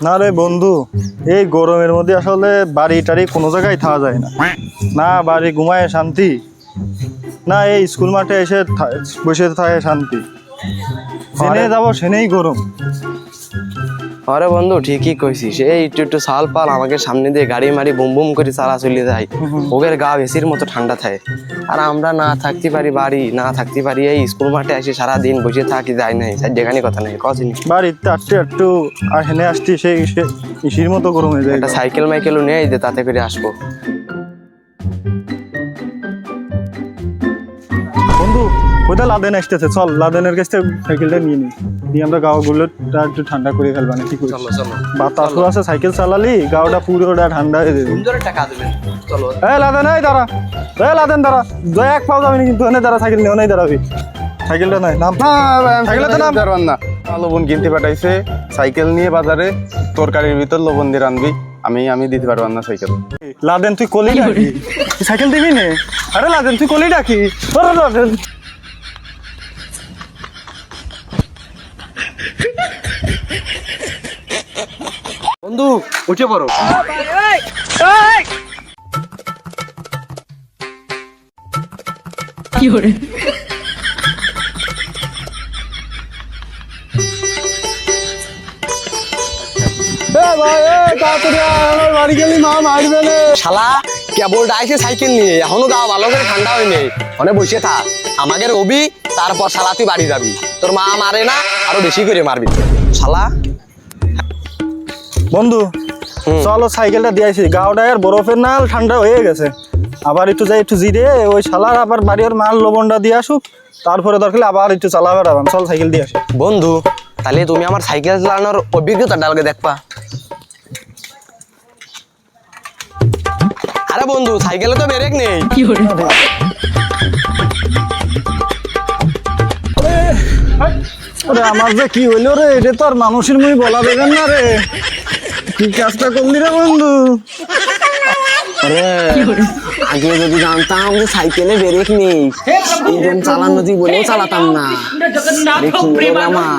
না রে বন্ধু এই গরমের মধ্যে আসলে বাড়ি টাড়ি কোনো জায়গায় থাকা যায় না। না বাড়ি ঘুমায় শান্তি না এই স্কুল মাঠে এসে বসে থাকে শান্তি। সেনে যাব সেনেই গরম। আরে বন্ধু ঠিকই কইছিস। এই একটু একটু সাল পাল আমাকে সামনে দিয়ে গাড়ি মারি বুম বুম করে চালা চলে যায়। ওদের গা বেশির মতো ঠান্ডা থাকে। আর আমরা না থাকতে পারি বাড়ি না থাকতে পারি এই স্কুল মাঠে আসি সারা দিন বসে থাকি যাই নাই স্যার যেখানে কথা নাই কদিন বাড়িতে আসতে একটু আর হেনে আসছি সেই ইসির মতো গরম হয়ে যায়। একটা সাইকেল মাইকেলও নিয়ে যে তাতে করে আসব। ওইটা লাদেন আসতেছে চল লাদেনের কাছ থেকে সাইকেলটা নিয়ে নি। দিয়ে আমরা গাওগুলো একটু ঠান্ডা করে ফেলবা না কি চলো বাতাসও আছে সাইকেল চালালি গাওটা পুরোটা ঠান্ডা হয়ে যাবে। সুন্দর টাকা দেবেন চলো। এই লাদেন এই দাঁড়া। এই লাদেন দাঁড়া। দয়া এক পাও যাবি না কিন্তু এনে দাঁড়া সাইকেল নিয়ে নেই দাঁড়াবি সাইকেলটা নাই নাম। সাইকেলটা নাম। পারবান না। লবণ কিনতে পাঠাইছে সাইকেল নিয়ে বাজারে তরকারির ভিতর লবণ দিয়ে রানবি। আমি আমি দিতে পারবান না সাইকেল। লাদেন তুই কলি ডাকি সাইকেল দিবি নে? আরে লাদেন তুই কলি ডাকি লাদেন। বন্ধু উঠে পড়ো। শালা কেবল ডাইছে সাইকেল নিয়ে এখনও গা ভালো করে ঠান্ডা হয়নি। মানে বসে থাক আমাকে রবি তারপর শালা তুই বাড়ি যাবি। তোর মা মারে না আরও বেশি করে মারবি। শালা বন্ধু। চলো সাইকেলটা দিয়েছি গাওটা আর বরফের নাল ঠান্ডা হয়ে গেছে। আবার একটু যাই একটু জিরে ওই শালার আবার বাড়ির মাল লবণটা দিয়ে আসুক। তারপরে দরকার আবার একটু চালাবে আরাম চল সাইকেল দিয়ে আসি। বন্ধু তাহলে তুমি আমার সাইকেল চালানোর অভিজ্ঞতা ডালকে দেখবা। আরে বন্ধু সাইকেলে তো ব্রেক নেই। আরে আমার যে কি হইল রে এটা তো আর মানুষের মুই বলা দেবেন না রে। কি কাজটা করলি রে বন্ধু? আরে আগে যদি জানতাম যে সাইকেলে ব্রেক নেই এই চালানো তুই বলেও চালাতাম না। আমার।